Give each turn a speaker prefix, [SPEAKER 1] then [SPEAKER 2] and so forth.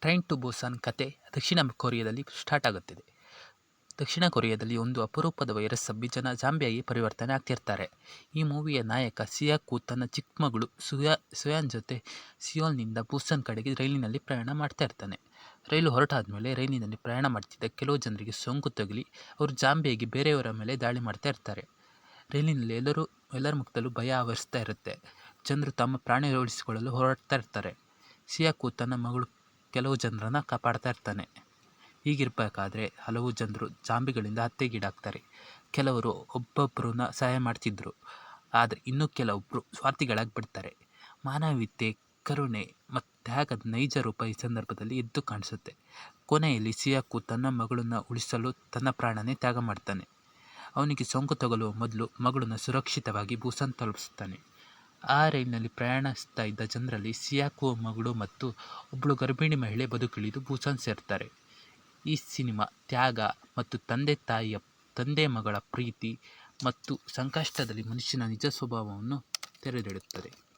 [SPEAKER 1] Train to Busan ಕತೆ ದಕ್ಷಿಣ ಕೊರಿಯಾದಲ್ಲಿ start ಆಗುತ್ತಿದೆ. ದಕ್ಷಿಣ ಕೊರಿಯಾದಲ್ಲಿ ಒಂದು ಅಪರೂಪದ ವೈರಸ್ ಹಬ್ಬಿ ಜನ ಜಾಂಬಿಯಾಗಿ ಪರಿವರ್ತನೆ ಆಗ್ತಿರ್ತಾರೆ. ಈ ಮೂವಿಯ ನಾಯಕ ಸಿಯಾಕು ತನ್ನ ಚಿಕ್ಕ ಮಗಳು ಸುಯಾ, ಸುಯಾನ್ ಜೊತೆ ಸಿಯೋಲ್ನಿಂದ ಬುಸಾನ್ ಕಡೆಗೆ ರೈಲಿನಲ್ಲಿ ಪ್ರಯಾಣ ಮಾಡ್ತಾ ಇರ್ತಾನೆ. ರೈಲು ಹೊರಟಾದ್ಮೇಲೆ ರೈಲಿನಲ್ಲಿ ಪ್ರಯಾಣ ಮಾಡ್ತಿದ್ದ ಕೆಲವು ಜನರಿಗೆ ಸೋಂಕು ತಗುಲಿ ಅವರು ಜಾಂಬಿಯಾಗಿ ಬೇರೆಯವರ ಮೇಲೆ ದಾಳಿ ಮಾಡ್ತಾ ಇರ್ತಾರೆ. ರೈಲಿನಲ್ಲಿ ಎಲ್ಲರೂ, ಎಲ್ಲರ ಮುಖದಲ್ಲೂ ಭಯ ಆವರಿಸ್ತಾ ಇರುತ್ತೆ. ಜನರು ತಮ್ಮ ಪ್ರಾಣ ಉಳಿಸಿಕೊಳ್ಳಲು ಹೋರಾಡ್ತಾ ಇರ್ತಾರೆ. ಸಿಯಾಕು ತನ್ನ ಮಗಳು ಕೆಲವು ಜನರನ್ನು ಕಾಪಾಡ್ತಾ ಇರ್ತಾನೆ. ಹೀಗಿರಬೇಕಾದ್ರೆ ಹಲವು ಜನರು ಜಾಂಬಿಗಳಿಂದ ಹತ್ಯೆಗೀಡಾಗ್ತಾರೆ. ಕೆಲವರು ಒಬ್ಬೊಬ್ಬರನ್ನ ಸಹಾಯ ಮಾಡ್ತಿದ್ರು. ಆದರೆ ಇನ್ನೂ ಕೆಲವೊಬ್ಬರು ಸ್ವಾರ್ಥಿಗಳಾಗಿ ಬಿಡ್ತಾರೆ ಮಾನವೀಯತೆ, ಕರುಣೆ ಮತ್ತು ತ್ಯಾಗದ ನೈಜ ರೂಪ ಈ ಸಂದರ್ಭದಲ್ಲಿ ಎದ್ದು ಕಾಣಿಸುತ್ತೆ. ಕೊನೆಯಲ್ಲಿ ಸಿಯಾಕು ತನ್ನ ಮಗಳನ್ನು ಉಳಿಸಲು ತನ್ನ ಪ್ರಾಣನೇ ತ್ಯಾಗ ಮಾಡ್ತಾನೆ. ಅವನಿಗೆ ಸೋಂಕು ತಗಲುವ ಮೊದಲು ಮಗಳನ್ನು ಸುರಕ್ಷಿತವಾಗಿ ಬೂಸನ್ ತಲುಪಿಸ್ತಾನೆ ಆ ರೈಲಿನಲ್ಲಿ ಪ್ರಯಾಣಿಸ್ತಾ ಇದ್ದ ಜನರಲ್ಲಿ ಸಿಯಾಕು ಮಗಳು ಮತ್ತು ಒಬ್ಬಳು ಗರ್ಭಿಣಿ ಮಹಿಳೆ ಬದುಕುಳಿದು ಭೂಸಾನ್ ಸೇರ್ತಾರೆ. ಈ ಸಿನಿಮಾ ತ್ಯಾಗ ಮತ್ತು ತಂದೆ ತಾಯಿಯ, ತಂದೆ ಮಗಳ ಪ್ರೀತಿ ಮತ್ತು ಸಂಕಷ್ಟದಲ್ಲಿ ಮನುಷ್ಯನ ನಿಜ ಸ್ವಭಾವವನ್ನು ತೆರೆದಿಡುತ್ತದೆ.